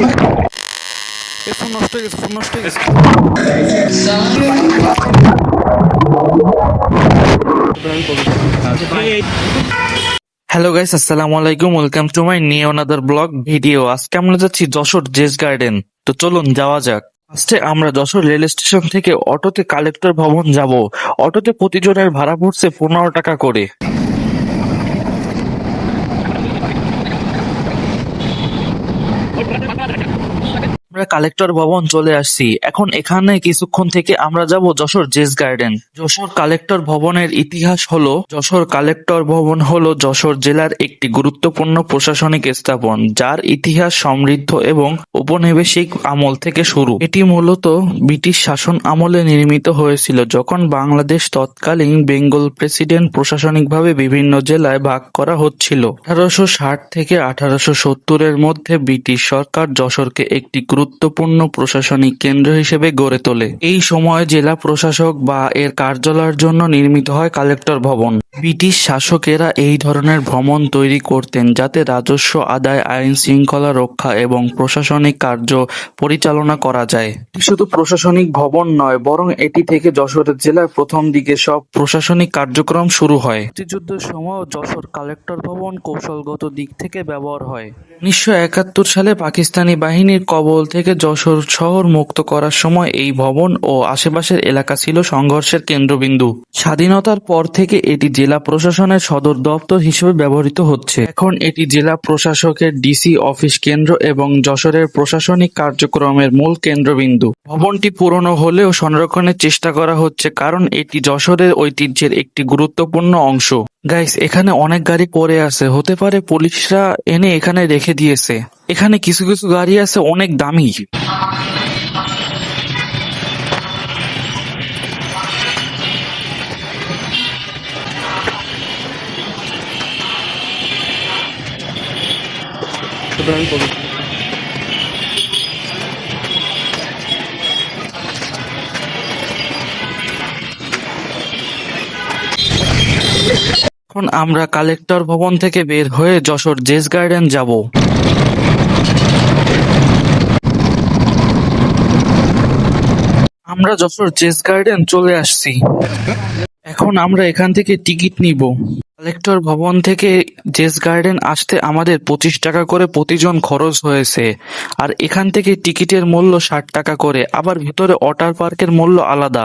হয়ে হয়ে hello guys আসসালামু আলাইকুম welcome to my new another blog video আজকে আমরা যাচ্ছি যশোর জেস গার্ডেন। তো চলুন যাওয়া যাক। ফার্স্টে আমরা যশোর রেল স্টেশন থেকে অটোতে কালেক্টর ভবন যাব। অটোতে প্রতিজনের ভাড়া পড়ছে পনেরো টাকা করে। আমরা কালেক্টর ভবন চলে আসছি। এখন এখানে কিছুক্ষণ থেকে আমরা যাব Jessore JS garden Jessore collector ভবনের ইতিহাস হলো, যশোর কালেক্টর ভবন হলো যশোর জেলার একটি গুরুত্বপূর্ণ প্রশাসনিক স্থাপন, যার ইতিহাস সমৃদ্ধ এবং ঔপনিবেশিক আমল থেকে শুরু। এটি মূলত ব্রিটিশ শাসন আমলে নির্মিত হয়েছিল, যখন বাংলাদেশ তৎকালীন বেঙ্গল প্রেসিডেন্ট প্রশাসনিকভাবে বিভিন্ন জেলায় ভাগ করা হচ্ছিল। আঠারোশো ষাট থেকে আঠারোশো সত্তরের মধ্যে ব্রিটিশ সরকার যশোরকে একটি গুরুত্বপূর্ণ প্রশাসনিক কেন্দ্র হিসেবে গড়ে তোলে। এই সময় জেলা প্রশাসক বা এর কার্যালয়ের জন্য নির্মিত হয় কালেক্টর ভবন। ব্রিটিশ শাসকেরা এই ধরনের ভ্রমণ তৈরি করতেন যাতে রাজস্ব, আদায়, আইন শৃঙ্খলা রক্ষা এবং প্রশাসনিক কার্য পরিচালনা করা যায়। এটি শুধু প্রশাসনিক ভবন নয়, বরং এটি থেকে যশোর জেলার প্রথম দিকে সব প্রশাসনিক কার্যক্রম শুরু হয়। মুক্তিযুদ্ধের সময় যশোর কালেক্টর ভবন কৌশলগত দিক থেকে ব্যবহার হয়। উনিশশো একাত্তর সালে পাকিস্তানি বাহিনীর কবল থেকে যশোর শহর মুক্ত করার সময় এই ভবন ও আশেপাশের এলাকা ছিল সংঘর্ষের কেন্দ্রবিন্দু। স্বাধীনতার পর থেকে এটি জেলা প্রশাসনের সদর দপ্তর হিসেবে ব্যবহৃত হচ্ছে। এখন এটি জেলা প্রশাসকের ডিসি অফিস কেন্দ্র এবং যশোরের প্রশাসনিক কার্যক্রমের মূল কেন্দ্রবিন্দু। ভবনটি পুরনো হলেও সংরক্ষণের চেষ্টা করা হচ্ছে কারণ এটি যশোরের ঐতিহ্যের একটি গুরুত্বপূর্ণ অংশ। গাইস, এখানে অনেক গাড়ি পড়ে আছে। হতে পারে পুলিশরা এনে এখানে রেখে দিয়েছে। এখানে কিছু কিছু গাড়ি আছে, অনেক দামি। এখন আমরা কালেক্টর ভবন থেকে বের হয়ে যশোর জেস গার্ডেন যাব। আমরা যশোর চেস গার্ডেন চলে আসছি। এখন আমরা এখান থেকে টিকিট নিব। কালেক্টর ভবন থেকে জেস গার্ডেন আসতে আমাদের পঁচিশ টাকা করে প্রতিজন খরচ হয়েছে। আর এখান থেকে টিকিটের মূল্য ষাট টাকা করে। আবার ভিতরে ওয়াটার পার্কের মূল্য আলাদা।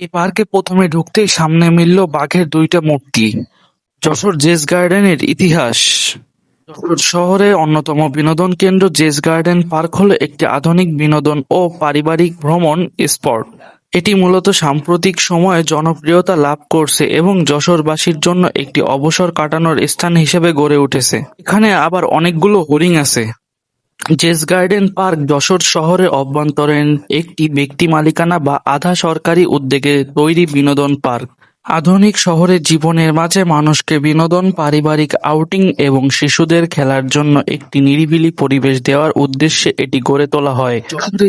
এই পার্কে প্রথমে ঢুকতেই সামনে মিলল বাঘের দুইটা মূর্তি। যশোর জেস গার্ডেনের ইতিহাস। যশোর শহরে অন্যতম বিনোদন কেন্দ্র জেস গার্ডেন পার্ক হলো একটি আধুনিক বিনোদন ও পারিবারিক ভ্রমণ স্পট। এটি মূলত সাম্প্রতিক সময়ে জনপ্রিয়তা লাভ করছে এবং যশোরবাসীর জন্য একটি অবসর কাটানোর স্থান হিসেবে গড়ে উঠেছে। এখানে আবার অনেকগুলো হরিণ আছে। জেস গার্ডেন পার্ক যশোর শহরের অভ্যন্তরীণ একটি ব্যক্তি মালিকানা বা আধা সরকারি উদ্যোগে তৈরি বিনোদন পার্ক। আধুনিক শহরের জীবনের মাঝে মানুষকে বিনোদন, পারিবারিক আউটিং এবং শিশুদের খেলার জন্য একটি নিরিবিলি পরিবেশ দেওয়ার উদ্দেশ্যে এটি গড়ে তোলা হয়।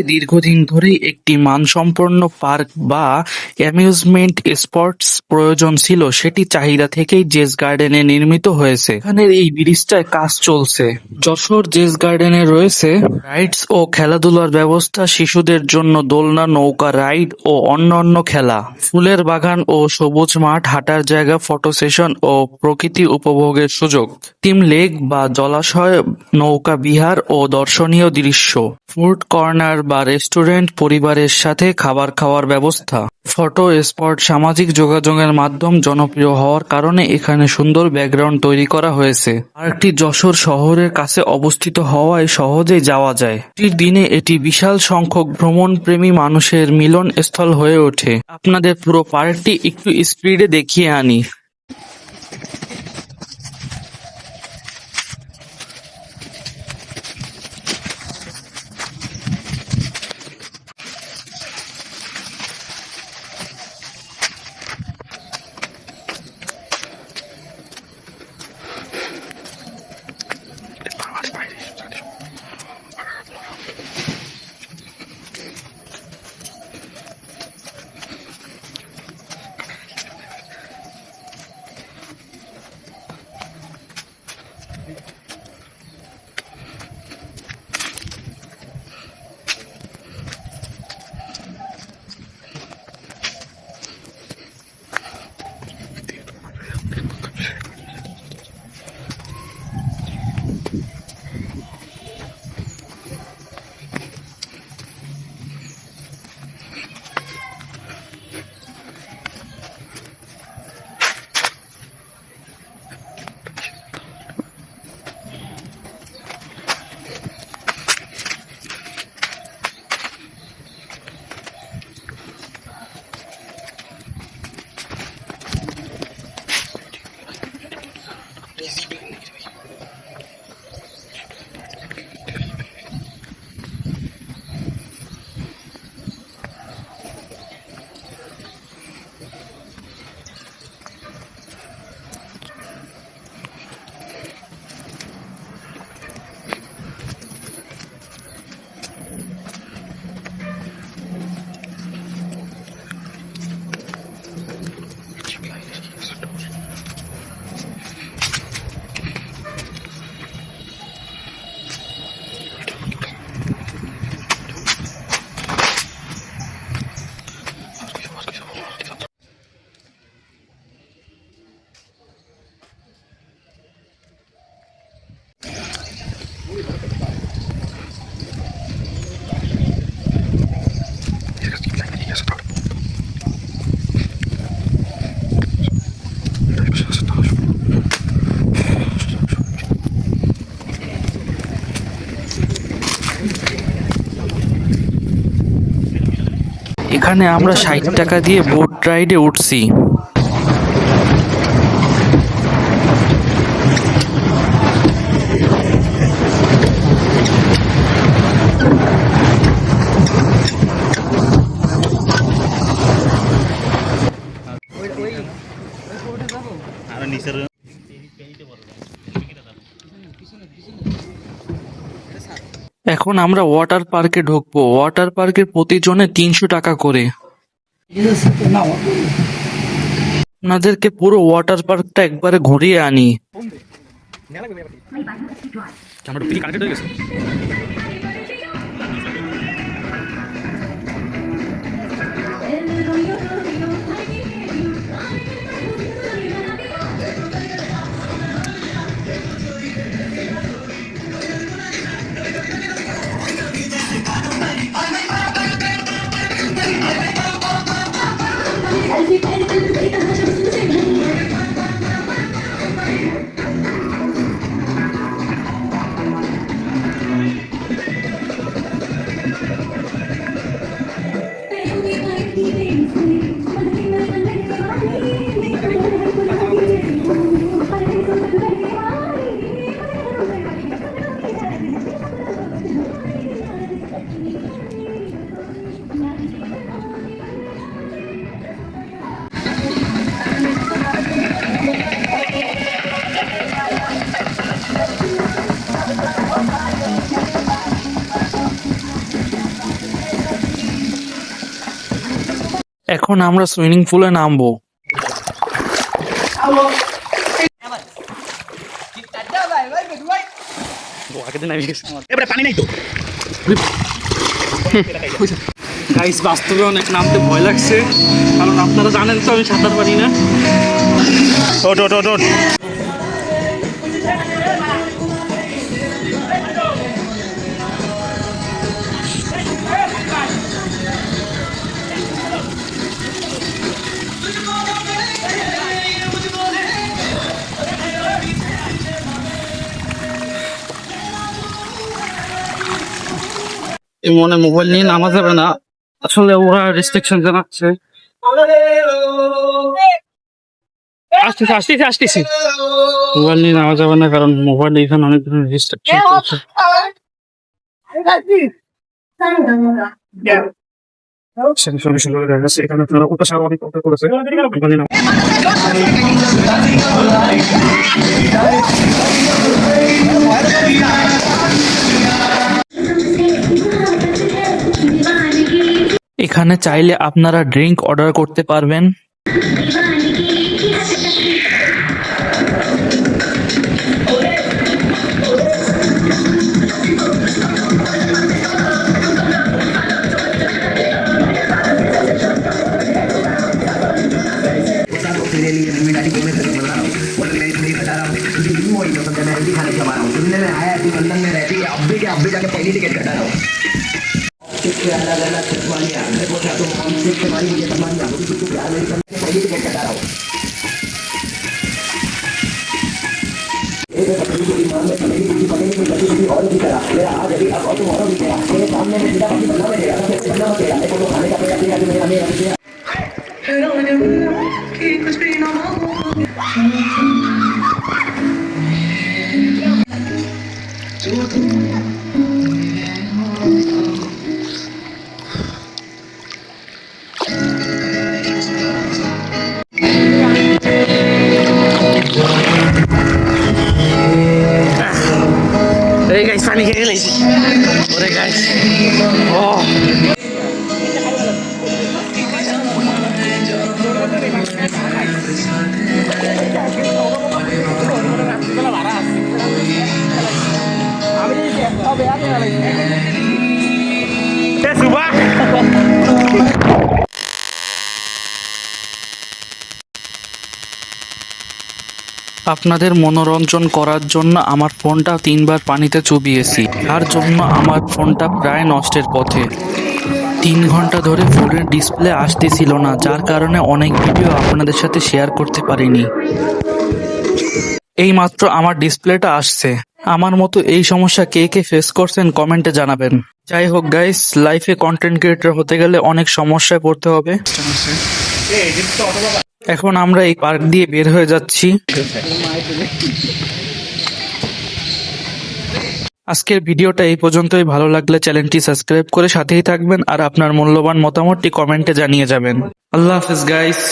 দীর্ঘদিন ধরেই একটি মানসম্পন্ন পার্ক বা অ্যামিউজমেন্ট স্পটস প্রয়োজন ছিল, সেটি চাহিদা থেকেই জেস গার্ডেনে নির্মিত হয়েছে। এখানের এই ব্রিজটায় কাজ চলছে। যশোর জেস গার্ডেনে রয়েছে রাইডস ও খেলাধুলার ব্যবস্থা, শিশুদের জন্য দোলনা, নৌকা, রাইড ও অন্যান্য খেলা। ফুলের বাগান ও সবুজ মাঠ, হাঁটার জায়গা ফটো সেশন ও প্রকৃতি উপভোগের সুযোগ। তিম লেক বা জলাশয়, নৌকা বিহার ও দর্শনীয় দৃশ্য। ফুড কর্নার বা রেস্টুরেন্ট পরিবারের সাথে খাবার খাওয়ার ব্যবস্থা। ফটো স্পট সামাজিক যোগাযোগের মাধ্যম জনপ্রিয় হওয়ার কারণে এখানে সুন্দর ব্যাকগ্রাউন্ড তৈরি করা হয়েছে। পার্কটি যশোর শহরের কাছে অবস্থিত হওয়ায় সহজেই যাওয়া যায়। দিনে এটি বিশাল সংখ্যক ভ্রমণ প্রেমী মানুষের মিলন স্থল হয়ে ওঠে। আপনাদের পুরো পার্কটি একটু स्पीड देखी है आनी এখানে আমরা ষাট টাকা দিয়ে বোট রাইডে উঠছি। নিচের এখন আমরা ওয়াটার পার্কে ঢুকবো। ওয়াটার পার্কের প্রতিজনে তিনশো টাকা করে। আপনাদেরকে পুরো ওয়াটার পার্কটা একবারে ঘুরিয়ে আনি। এখন আমরা সুইমিং পুলে নামবো। এবারে পানি নাই তো গাইস বাস্তবে অনেক নামতে ভয় লাগছে। কারণ আপনারা জানেন তো আমি সাঁতার পারি না। ওট ওট ওট এই মনে মোবাইল নিয়ে নামা যাবে না। আসলে ওরা রেস্ট্রিকশন জানাচ্ছে। আসতেছি আসতেছি আসতেছি। মোবাইল নিয়ে নামা যাবে না কারণ মোবাইল এখানে অনেক ধরনের রেস্ট্রিকশন করছে এখানে আপনারা উপাসার অনেক করেছে এখানে চাইলে আপনারা ড্রিঙ্ক অর্ডার করতে পারবেন। क्योंकि अमेरिका में पहली टिकट कटा रहा हूँ और की तरह मेरा आज अभी अब और तुम्हारा भी गया मेरे सामने में सीधा बाकी बदला में गया बदला में गया मेरे को खाने का पैसा दिया मैंने हमें अभी दिया हेलो मैंने कि कुछ भी ना हो जो तुम আপনাদের মনোরঞ্জন করার জন্য আমার ফোনটা তিনবার পানিতে চুবিয়েছি। তার জন্য আমার ফোনটা প্রায় নষ্টের পথে। তিন ঘণ্টা ধরে ফোনের ডিসপ্লে আসতেছিল না, যার কারণে অনেক ভিডিও আপনাদের সাথে শেয়ার করতে পারিনি। এই মাত্র আমার ডিসপ্লেটা আসছে। আমার মতো এই সমস্যা কে কে ফেস করছেন কমেন্টে জানাবেন। যাই হোক গাইস লাইফে কন্টেন্ট ক্রিয়েটর হতে গেলে অনেক সমস্যায় পড়তে হবে। এখন আমরা এই পার্ক দিয়ে বের হয়ে যাচ্ছি। আজকের ভিডিওটা এই পর্যন্তই। ভালো লাগলে চ্যানেলটি সাবস্ক্রাইব করে সাথেই থাকবেন আর আপনার মূল্যবান মতামতটি কমেন্টে জানিয়ে যাবেন। আল্লাহ হাফেজ গাইস